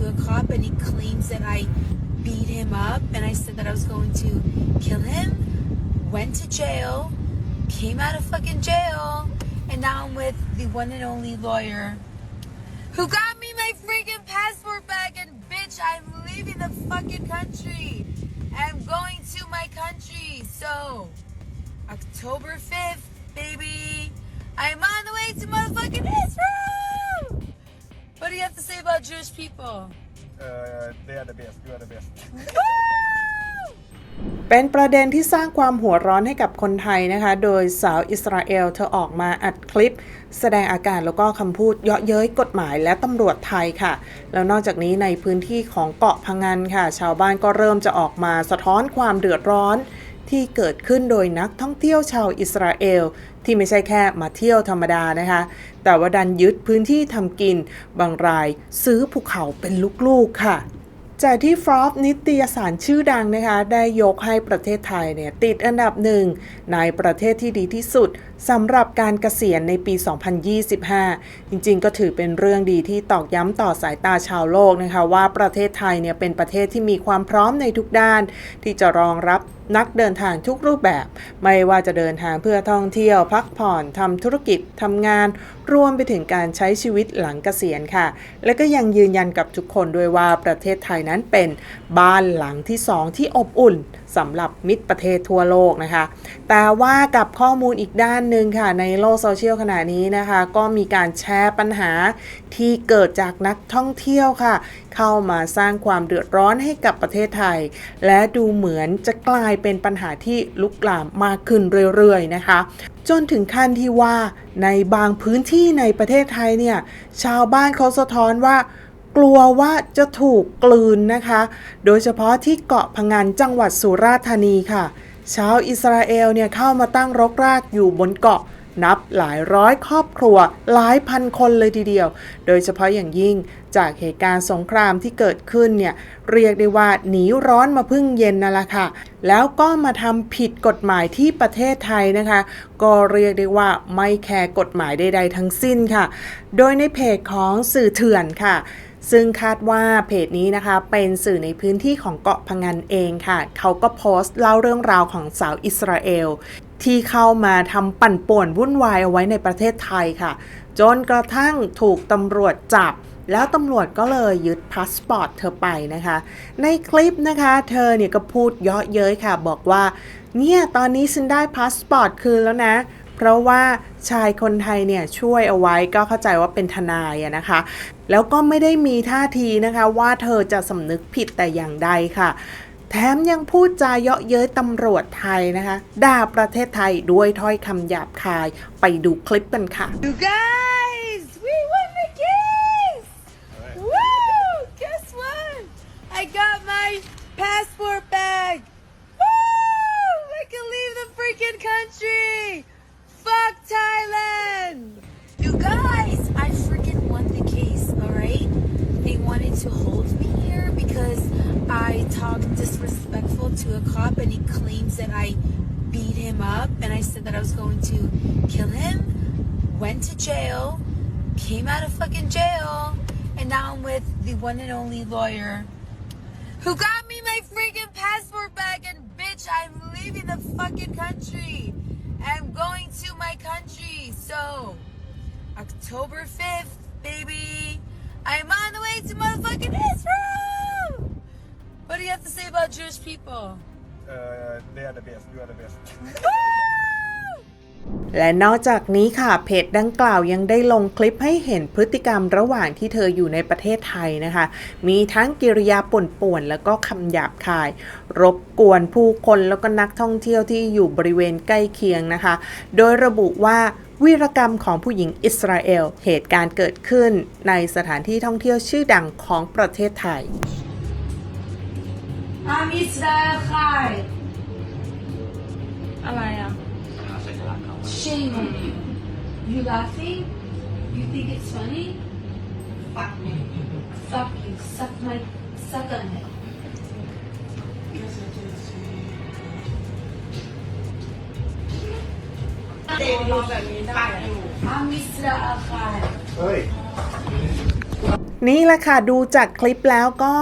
to a cop and he claims that I beat him up and I said that I was going to kill him. Went to jail, came out of fucking jail, and now I'm with the one and only lawyer who got me my freaking passport back and bitch, I'm leaving the fucking country. I'm going to my country. So, October 5th, baby. I'm on the way to motherfucking Israel. Say about Jewish people? Uh, they are the best. You are the best. Woo! เป็นประเด็นที่สร้างความหัวร้อนให้กับคนไทยนะคะ โดยสาวอิสราเอลเธอออกมาอัดคลิป แสดงอาการแล้วก็คำพูดเยาะเย้ยกฎหมายและตำรวจไทยค่ะ แล้วนอกจากนี้ในพื้นที่ของเกาะพังงานค่ะ ชาวบ้านก็เริ่มจะออกมาสะท้อนความเดือดร้อนที่เกิดขึ้นโดยนักท่องเที่ยวชาวอิสราเอล ที่ไม่ใช่แค่มาเที่ยวธรรมดานะคะ แต่ว่าดันยึดพื้นที่ทำกิน บางรายซื้อภูเขาเป็นลูกๆค่ะจากที่ฟรอฟนิตยสารชื่อดังนะคะ ได้ยกให้ประเทศไทยเนี่ยติดอันดับหนึ่งในประเทศที่ดีที่สุด สำหรับการเกษียณในปี 2025 จริงๆ ก็ถือเป็นเรื่องดีที่ตอกย้ำต่อสายตาชาวโลกนะคะว่าประเทศไทยเนี่ยเป็นประเทศที่มีความพร้อมในทุกด้าน ที่จะรองรับนักเดินทางทุกรูปแบบ ไม่ว่าจะเดินทางเพื่อท่องเที่ยว พักผ่อนทำธุรกิจทำงาน รวมไปถึงการใช้ชีวิตหลังเกษียณค่ะ และก็ยังยืนยันกับทุกคนด้วยว่าประเทศไทยนั้นเป็นบ้านหลังที่สองที่อบอุ่น สำหรับมิตรประเทศทั่วโลกนะคะ แต่ว่ากับข้อมูลอีกด้านหนึ่งค่ะ ในโลกโซเชียลขณะนี้นะคะ ก็มีการแชร์ปัญหาที่เกิดจากนักท่องเที่ยวค่ะ เข้ามาสร้างความเดือดร้อนให้กับประเทศไทย และดูเหมือนจะกลายเป็นปัญหาที่ลุกลามมากขึ้นเรื่อยๆนะคะจนถึงขั้นที่ว่าในบางพื้นที่ในประเทศไทยเนี่ยชาวบ้านเขาสะท้อนว่า กลัวว่าจะถูกกลืนนะคะ โดยเฉพาะที่เกาะพังงานจังหวัดสุราษฎร์ธานีค่ะ ชาวอิสราเอลเนี่ยเข้ามาตั้งรกรากอยู่บนเกาะนับหลายร้อยครอบครัวหลายพันคนเลยทีเดียว โดยเฉพาะอย่างยิ่งจากเหตุการณ์สงครามที่เกิดขึ้นเนี่ยเรียกได้ว่าหนีร้อนมาพึ่งเย็นนั่นแหละค่ะ แล้วก็มาทำผิดกฎหมายที่ประเทศไทยนะคะ ก็เรียกได้ว่าไม่แคร์กฎหมายใดๆทั้งสิ้นค่ะ โดยในเพจของสื่อเถื่อนค่ะ ซึ่งคาดว่าเพจนี้นะคะ เป็นสื่อในพื้นที่ของเกาะพังงานเองค่ะ เขาก็โพสต์เล่าเรื่องราวของสาวอิสราเอล ที่เข้ามาทำปั่นป่วนวุ่นวายเอาไว้ในประเทศไทยค่ะ จนกระทั่งถูกตำรวจจับแล้วตำรวจก็เลยยึดพาสปอร์ตเธอไปนะคะ ในคลิปนะคะ เธอเนี่ยก็พูดเยาะเย้ยค่ะ บอกว่า เนี่ยตอนนี้ฉันได้พาสปอร์ตคืนแล้วนะ เพราะว่าชายคนไทยเนี่ยช่วยเอาไว้ก็เข้าใจว่าเป็นทนายนะคะ แล้วก็ไม่ได้มีท่าทีนะคะว่าเธอจะสำนึกผิดแต่อย่างใดค่ะ แถมยังพูดจาเยาะเย้ยตำรวจไทยนะคะด่าประเทศไทยด้วยถ้อยคำหยาบคายไปดูคลิปกันค่ะ You guys, a cop and he claims that I beat him up and I said that I was going to kill him went to jail, came out of fucking jail, and now I'm with the one and only lawyer who got me my freaking passport back. And bitch, I'm leaving the fucking country. I'm going to my country. So, October 5th, baby. I'm on the way to motherfucking Israel. What do you have to say about Jewish people? Uh, they are the best. You are the best. และนอกจากนี้ค่ะเพจดังกล่าวยังได้ลงคลิปให้เห็นพฤติกรรมระหว่างที่เธออยู่ในประเทศไทยนะคะ มีทั้งกิริยาป่วนๆแล้วก็คำหยาบคาย รบกวนผู้คนแล้วก็นักท่องเที่ยวที่อยู่บริเวณใกล้เคียงนะคะ โดยระบุว่าวีรกรรมของผู้หญิงอิสราเอล เหตุการณ์เกิดขึ้นในสถานที่ท่องเที่ยวชื่อดังของประเทศไทย I'm Israel Chai. อะไรอะ Shame on you. You laughing? You think it's funny? Fuck me. fuck you suck my suck on it เด็กรอแบบนี้ได้อะอามิสราอาคารเฮ้ย นี่แหละค่ะ ดูจากคลิปแล้วก็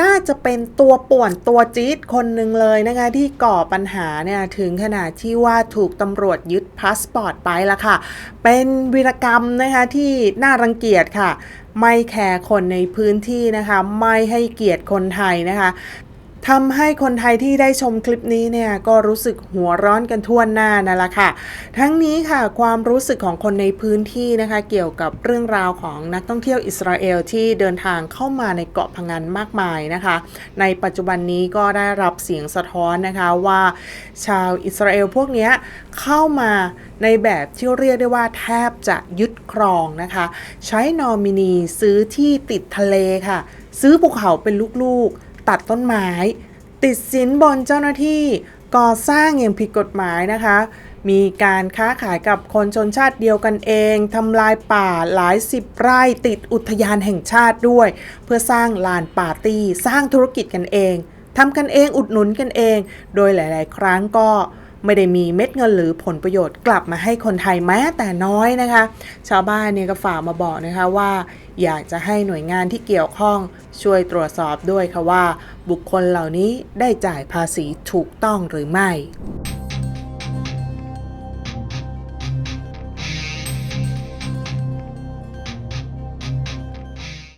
น่าจะเป็นตัวป่วนตัวจี๊ดคนหนึ่งเลยนะคะ ที่ก่อปัญหาเนี่ยถึงขนาดที่ว่าถูกตำรวจยึดพาสปอร์ตไปละค่ะ เป็นวีรกรรมนะคะที่น่ารังเกียจค่ะ ไม่แคร์คนในพื้นที่นะคะ ไม่ให้เกียรติคนไทยนะคะ ทำให้คนไทยที่ได้ชมคลิปนี้เนี่ยก็รู้สึกหัวร้อนกันทั่วหน้านั่นแหละค่ะ ทั้งนี้ค่ะความรู้สึกของคนในพื้นที่นะคะ เกี่ยวกับเรื่องราวของนักท่องเที่ยวอิสราเอลที่เดินทางเข้ามาในเกาะพังงานมากมายนะคะ ในปัจจุบันนี้ก็ได้รับเสียงสะท้อนนะคะว่าชาวอิสราเอลพวกนี้เข้ามาในแบบที่เรียกได้ว่าแทบจะยึดครองนะคะ ใช้นอมินีซื้อที่ติดทะเลค่ะ ซื้อภูเขาเป็นลูกๆ ตัดต้นไม้ ติดสินบนเจ้าหน้าที่ ก่อสร้างอย่างผิดกฎหมายนะคะ มีการค้าขายกับคนชนชาติเดียวกันเองทำลายป่าหลายสิบไร่ติดอุทยานแห่งชาติด้วย เพื่อสร้างลานปาร์ตี้สร้างธุรกิจกันเองทำกันเองอุดหนุนกันเอง โดยหลาย ๆ ครั้งก็ไม่ได้มีเม็ดเงินหรือผลประโยชน์กลับมาให้คนไทยแม้แต่น้อยนะคะ ชาวบ้านเนี่ยก็ฝากมาบอกนะคะว่า อยากจะให้หน่วยงานที่เกี่ยวข้องช่วยตรวจสอบด้วยค่ะว่า บุคคลเหล่านี้ได้จ่ายภาษีถูกต้องหรือไม่